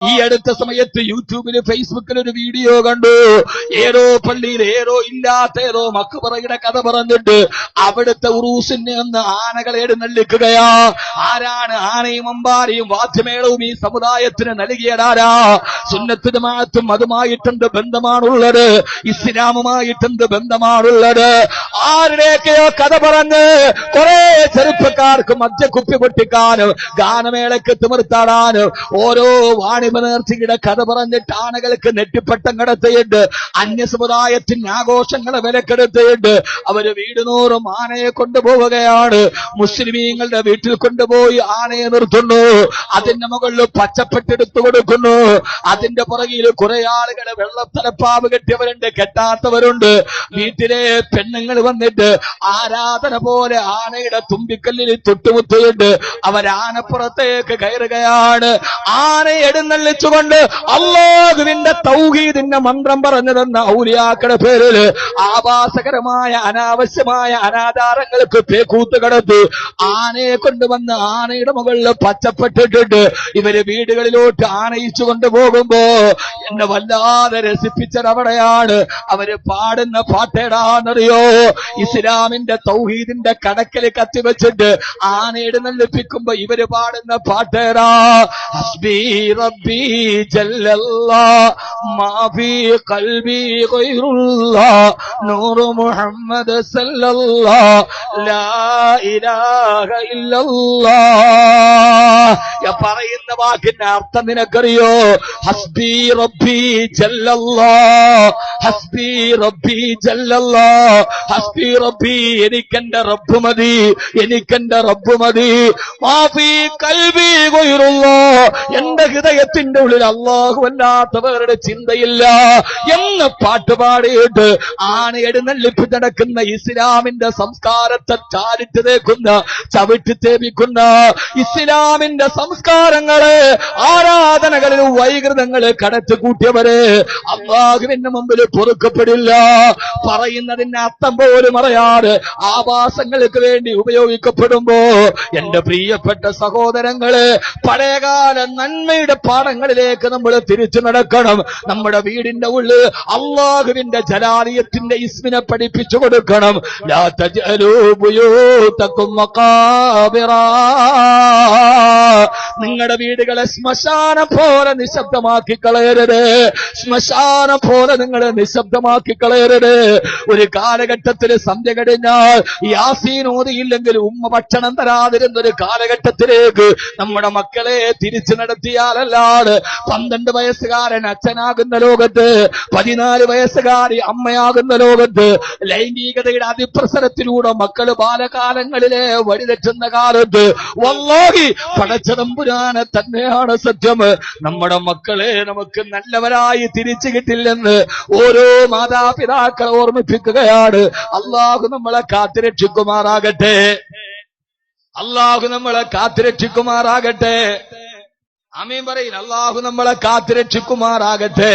ഈ അടുത്ത സമയത്ത് യൂട്യൂബിൽ ഫേസ്ബുക്കിൽ ഒരു വീഡിയോ കണ്ടു. ഏതോ പള്ളിയിൽ ഏതോ ഇല്ലാത്ത ഏതോ മക്കുപറയുടെ കഥ പറഞ്ഞിട്ട് അവിടുത്തെ ഉറൂസിന് ഒന്ന് ആനകളെ എഴുന്നള്ളിക്കുകയാ ആരാണ് ആനയും അമ്പാരിയും വാദ്യമേളവും ഈ സമുദായത്തിന് നൽകിയതാരാ സുന്നത്തിന് മാറ്റം അതുമായിട്ടെന്ത് ബന്ധമാണുള്ളത്. ഇസ്ലാമുമായിട്ടെന്ത് ബന്ധമാണുള്ളത്. ആരുടെയൊക്കെയോ കഥ പറഞ്ഞ് കുറെ ചെറുപ്പക്കാർക്ക് മദ്യക്കുപ്പി പൊട്ടിക്കാനും ഗാനമേളയ്ക്ക് തിമിർത്താടാനും ഓരോ വാണിഭ നേർച്ചയുടെ കഥ പറഞ്ഞിട്ട് ആനകൾക്ക് നെറ്റിപ്പട്ടം കിടത്തിയിട്ട് അന്യസമുദായത്തിന് ആഘോഷങ്ങളെ വിലക്കെടുത്തിയിട്ട് അവർ വീടിനോറും ആനയെ കൊണ്ടുപോവുകയാണ്. മുസ്ലിമീങ്ങളുടെ വീട്ടിൽ കൊണ്ടുപോയി ആനയെ നിർത്തുന്നു. അതിന്റെ മുകളിൽ പച്ചപ്പെട്ടെടുത്തു കൊടുക്കുന്നു. അതിന്റെ പുറകിൽ കുറെ ആളുകളെ വെള്ളത്തലപ്പാവ് കെട്ടിയവരുണ്ട് കെട്ടാത്തവരുണ്ട്. വീട്ടിലെ പെണ്ണുങ്ങൾ വന്നിട്ട് ആരാധന പോലെ ആനയുടെ തുമ്പിക്കല്ലിൽ തൊട്ടുമുത്തിയിട്ട് അവരാനപ്പുറത്തേക്ക് കയറുകയാണ്. ആന എഴുന്നള്ളിച്ചുകൊണ്ട് അള്ളാഹുവിന്റെ തൗഹീദിന്റെ മന്ത്രം പറഞ്ഞു തന്ന ഔലിയാക്കളുടെ പേരിൽ ആവാസകരമായ അനാവശ്യമായ അനാചാരങ്ങൾക്ക് പേക്കൂത്ത് കടത്തി ആനയെ കൊണ്ടുവന്ന് ആനയുടെ മുകളിൽ പച്ചപ്പെട്ടിട്ടുണ്ട് ഇവർ വീടുകളിലോട്ട് ആനയിച്ചു കൊണ്ടുപോകുമ്പോ എന്നെ വല്ലാതെ രസിപ്പിച്ചത് അവിടെയാണ് അവർ പാടുന്ന പാട്ടേടാന്നറിയോ? ഇസ്ലാമിന്റെ തൗഹീദിന്റെ കടക്കൽ കത്തിവെച്ചിട്ട് ആനയുടെ നല്ലിപ്പിക്കുമ്പോ ഇവർ പാടുന്ന പാട്ടേരാ ഹസ്ബി റബ്ബി ജല്ലല്ലാ മാഫി കൽബി ഗൈറുല്ലാ നൂറ് മുഹമ്മദ് സല്ലല്ലാ ലാ ഇലാഹ ഇല്ലല്ലാ. ഞാൻ പറയുന്ന വാക്കിന്റെ അർത്ഥം നിനക്കറിയോ? ഹസ്ബി റബ്ബി ജല്ലല്ലാ ഹസ്ബി റബ്ബി ജല്ലല്ലാ ഹസ്ബി റബ്ബി എനിക്കെന്റെ റബ്ബ് മതി എനിക്കെന്റെ റബ്ബ് മതി. മാഫി കൽവി കൊയ്യുള്ളോ എന്റെ ഹൃദയത്തിന്റെ ഉള്ളിൽ അള്ളാഹു അല്ലാത്തവരുടെ ചിന്തയില്ല എന്ന് പാട്ട് പാടിയിട്ട് ആന എഴുന്നള്ളിപ്പ് നടക്കുന്ന ഇസ്ലാമിന്റെ സംസ്കാരത്തെ ചാരിട്ട് തേക്കുന്ന ചവിട്ടി തേപിക്കുന്ന ഇസ്ലാമിന്റെ സംസ്കാരങ്ങളെ ആരാധനകളിൽ വൈകൃതങ്ങൾ കടച്ചു കൂട്ടിയവര് അള്ളാഹുവിന്റെ മുമ്പിൽ പൊറുക്കപ്പെടില്ല. പറയുന്നതിന്റെ അർത്ഥം പോലും അറിയാതെ ആവാസങ്ങൾക്ക് വേണ്ടി ഉപയോഗിക്കപ്പെടുമ്പോ എന്റെ പ്രിയപ്പെട്ട സഹോദരങ്ങൾ പഴയകാല നന്മയുടെ പാഠങ്ങളിലേക്ക് നമ്മൾ തിരിച്ചു നടക്കണം നമ്മുടെ വീടിന്റെ ഉള്ളിൽ അള്ളാഹുവിന്റെ ജലാലയത്തിന്റെ ഇസ്മിനെ പഠിപ്പിച്ചു കൊടുക്കണം ലാ തജ്അലൂ ബുയൂതക്കും മഖാബിറാ. നിങ്ങളുടെ വീടുകളെ ശ്മശാനം പോലെ നിശബ്ദമാക്കി കളയരുത്. ശ്മശാനം പോലെ നിങ്ങളെ നിശബ്ദമാക്കി കളയരുത്. ഒരു കാലഘട്ടത്തിൽ സന്ധ്യ കഴിഞ്ഞാൽ യാസീൻ ഓതിയില്ലെങ്കിൽ ഉമ്മ ഭക്ഷണം തരാതിരുന്ന ഒരു കാലഘട്ടത്തിലേക്ക് നമ്മുടെ മക്കളെ തിരിച്ചു നടത്തിയാലല്ലാതെ പന്ത്രണ്ട് വയസ്സുകാരൻ അച്ഛനാകുന്ന ലോകത്ത് പതിനാല് വയസ്സുകാരി അമ്മയാകുന്ന ലോകത്ത് ലൈംഗികതയുടെ അതിപ്രസരത്തിലൂടെ മക്കൾ ബാലകാലങ്ങളിലെ വഴിതെറ്റുന്ന കാലത്ത് വല്ലാഹി പടച്ചതമ്പുരാനെ തന്നെയാണ് സത്യം. നമ്മുടെ മക്കളെ നമുക്ക് നല്ലവരായി തിരിച്ചു കിട്ടില്ലെന്ന് ഓരോ മാതാപിതാക്കളെ ഓർമ്മിപ്പിക്കുകയാണ്. അള്ളാഹു നമ്മളെ കാത്തിരക്ഷിക്കുമാറാകട്ടെ. അള്ളാഹു നമ്മളെ കാത്തിരക്ഷിക്കുമാറാകട്ടെ. അമീൻ പറയും. അള്ളാഹു നമ്മളെ കാത്തുരക്ഷിക്കുമാറാകട്ടെ.